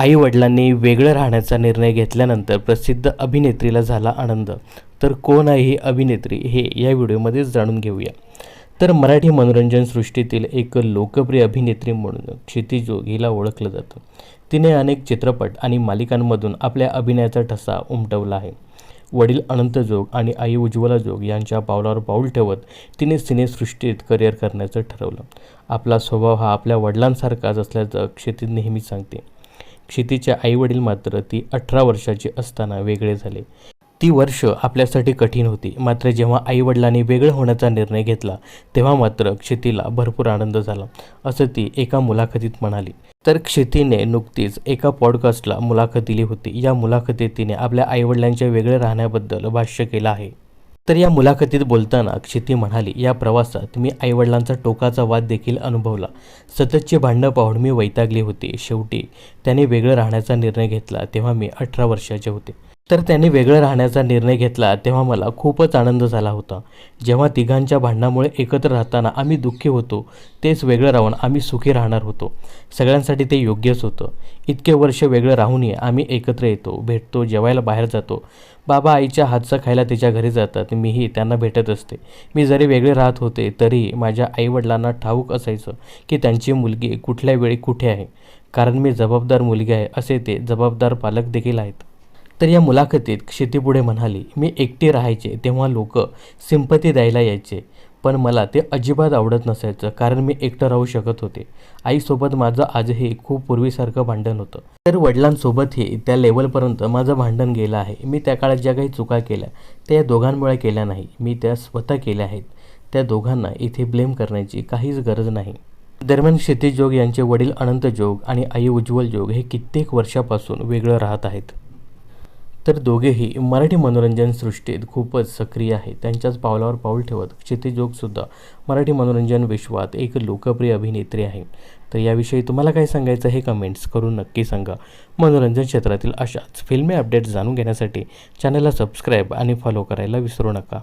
आई वडिलांनी वेगळं राहण्याचा निर्णय घेतल्यानंतर प्रसिद्ध अभिनेत्रीला झाला आनंद. तर कोण आहे ही अभिनेत्री हे या व्हिडिओमध्येच जाणून घेऊया. तर मराठी मनोरंजन सृष्टीतील एक लोकप्रिय अभिनेत्री म्हणून क्षिती जोग हिला ओळखलं जातं. तिने अनेक चित्रपट आणि मालिकांमधून आपल्या अभिनयाचा ठसा उमटवला आहे. वडील अनंत जोग आणि आई उज्ज्वला जोग यांच्या पावलावर पाऊल ठेवत तिने सिनेसृष्टीत करिअर करण्याचं ठरवलं. आपला स्वभाव हा आपल्या वडिलांसारखाच असल्याचं क्षिती नेहमी सांगते. क्षितीच्या आईवडील मात्र ती अठरा वर्षाची असताना वेगळे झाले. ती वर्ष आपल्यासाठी कठीण होती. मात्र जेव्हा आईवडिलांनी वेगळं होण्याचा निर्णय घेतला तेव्हा मात्र क्षितीला भरपूर आनंद झाला असं ती एका मुलाखतीत म्हणाली. तर क्षितीने नुकतीच एका पॉडकास्टला मुलाखत दिली होती. या मुलाखतीत तिने आपल्या आईवडिलांच्या वेगळे राहण्याबद्दल भाष्य केलं आहे. तर या मुलाखतीत बोलताना क्षिती म्हणाली या प्रवासात मी आईवडिलांचा टोकाचा वाद देखील अनुभवला. सततची भांडणं पाहून मी वैतागली होती. शेवटी त्याने वेगळं राहण्याचा निर्णय घेतला तेव्हा मी अठरा वर्षाचे होते. तर त्याने वेगळं राहण्याचा निर्णय घेतला तेव्हा मला खूपच आनंद झाला होता. जेव्हा तिघांच्या भांडणामुळे एकत्र राहताना आम्ही दुःखी होतो तेच वेगळं राहून आम्ही सुखी राहणार होतो. सगळ्यांसाठी ते योग्यच होतं. इतके वर्ष वेगळं राहूनही आम्ही एकत्र येतो भेटतो जेवायला बाहेर जातो. बाबा आईच्या हातचं खायला तिच्या घरी जातात मीही त्यांना भेटत असते. मी जरी वेगळे राहत होते तरीही माझ्या आईवडिलांना ठाऊक असायचं की त्यांची मुलगी कुठल्या वेळी कुठे आहे? कारण मी जबाबदार मुलगी आहे असे ते जबाबदार पालक देखील आहेत. तर या मुलाखतीत क्षिती पुढे म्हणाली मी एकटी राहायचे तेव्हा लोक सिंपती द्यायला यायचे. पण मला ते अजिबात आवडत नसायचं कारण मी एकटं राहू शकत होते. आईसोबत माझं आजही खूप पूर्वीसारखं भांडण होतं. तर वडिलांसोबतही त्या लेवलपर्यंत माझं भांडण गेलं आहे. मी त्या काळात ज्या काही चुका केल्या त्या दोघांमुळे केल्या नाही. मी त्या स्वतः केल्या आहेत. त्या दोघांना इथे ब्लेम करण्याची काहीच गरज नाही. दरम्यान क्षितिज जोग यांचे वडील अनंत जोग आणि आई उज्ज्वल जोग हे कित्येक वर्षापासून वेगळं राहत आहेत. तर दोघेही मराठी मनोरंजन सृष्टीत खूपच सक्रिय आहेत. त्यांच्याच पावलावर पाऊल ठेवत क्षितिजोगसुद्धा मराठी मनोरंजन विश्वात एक लोकप्रिय अभिनेत्री आहे तर याविषयी तुम्हाला काय सांगायचं हे कमेंट्स करून नक्की सांगा. मनोरंजन क्षेत्रातील अशाच फिल्मी अपडेट्स जाणून घेण्यासाठी चॅनलला सबस्क्राईब आणि फॉलो करायला विसरू नका.